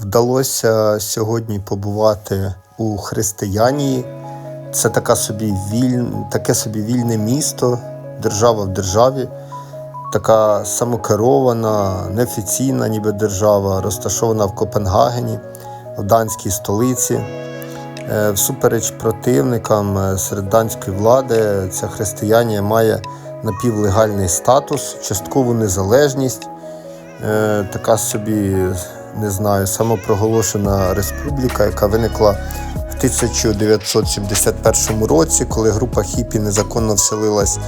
Вдалося сьогодні побувати у Християнії. Це така собі віль... таке собі вільне місто, держава в державі, така самокерована, неофіційна ніби держава, розташована в Копенгагені, в данській столиці. Е, Всупереч противникам е, серед данської влади, ця християнія має напівлегальний статус, часткову незалежність, Е, така собі, не знаю, самопроголошена республіка, яка виникла в 1971 році, коли група хіпі незаконно вселилась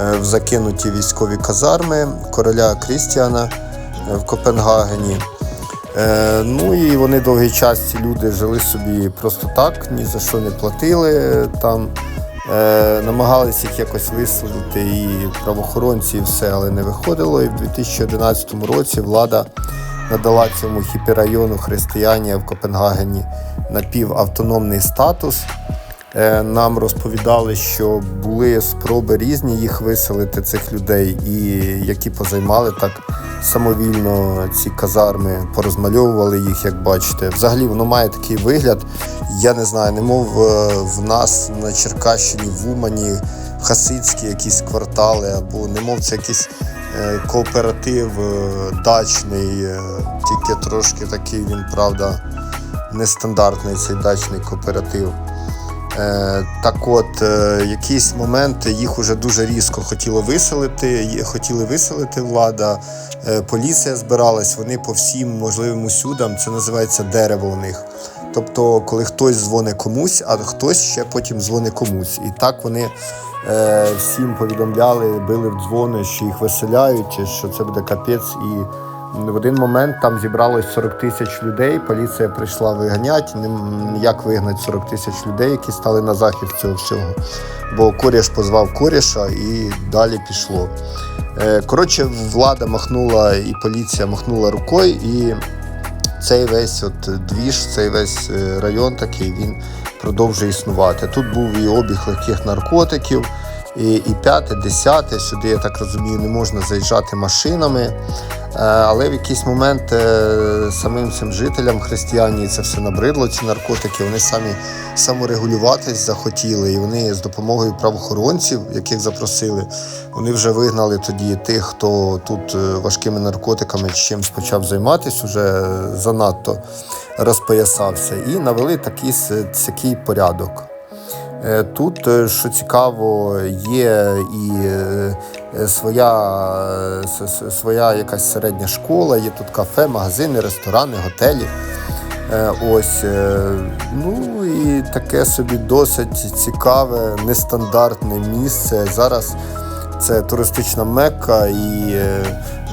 е, в закинуті військові казарми короля Крістіана е, в Копенгагені. Е, ну і вони довгий час ці люди жили собі просто так, ні за що не платили там. Намагалися їх якось виселити і правоохоронці, і все, але не виходило. І в 2011 році влада надала цьому хіпірайону християнія в Копенгагені напівавтономний статус. Е, Нам розповідали, що були спроби різні їх виселити, цих людей, і які позаймали так самовільно ці казарми, порозмальовували їх, як бачите. Взагалі воно має такий вигляд. Я не знаю, немов е, в нас на Черкащині, в Умані, Хасидські якісь квартали, або немов це якийсь е, кооператив е, дачний, е, тільки трошки такий він, правда, нестандартний цей дачний кооператив. Е, Так от, е, якийсь момент їх уже дуже різко хотіло виселити, хотіли виселити влада, е, поліція збиралась, вони по всім можливим усюдам, це називається дерево у них. Тобто, коли хтось дзвонить комусь, а хтось ще потім дзвонить комусь. І так вони е, всім повідомляли, били в дзвони, що їх виселяють, що це буде капець. І в один момент там зібралось 40 тисяч людей. Поліція прийшла виганяти. Як вигнати 40 тисяч людей, які стали на захист цього всього. Бо коріш позвав коріша і далі пішло. Е, Коротше, влада махнула і поліція махнула рукою, і цей весь от двіж, цей весь е, район такий, він продовжує існувати. Тут був і обіг легких наркотиків, і, і п'яте, десяте. Сюди, я так розумію, не можна заїжджати машинами. Е, Але в якийсь момент е, самим цим жителям християнії це все набридло, ці наркотики. Вони самі саморегулюватись захотіли, і вони з допомогою правоохоронців, яких запросили, вони вже вигнали тоді тих, хто тут е, важкими наркотиками чимось почав займатися, уже занадто розпоясався, і навели такий, такий порядок. Е, Тут, е, що цікаво, є і е, своя, своя якась середня школа, є тут кафе, магазини, ресторани, готелі. Ось, ну і таке собі досить цікаве, нестандартне місце. Зараз це туристична мекка, і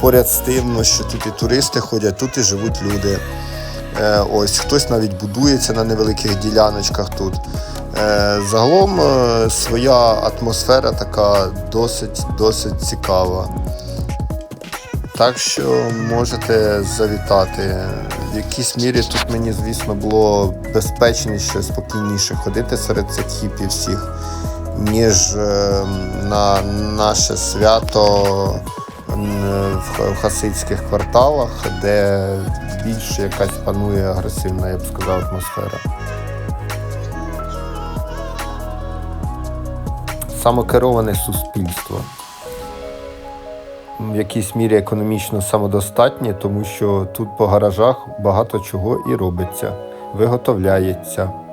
поряд з тим, ну, що тут і туристи ходять, тут і живуть люди. Ось хтось навіть будується на невеликих діляночках тут. Е, Загалом е, своя атмосфера така досить досить цікава. Так що можете завітати. В якійсь мірі тут мені, звісно, було безпечніше, спокійніше ходити серед цих хіпів всіх, ніж е, на наше свято в хасидських кварталах, де більше якась панує агресивна, я б сказав, атмосфера. Самокероване суспільство. В якійсь мірі економічно самодостатнє, тому що тут по гаражах багато чого і робиться, виготовляється.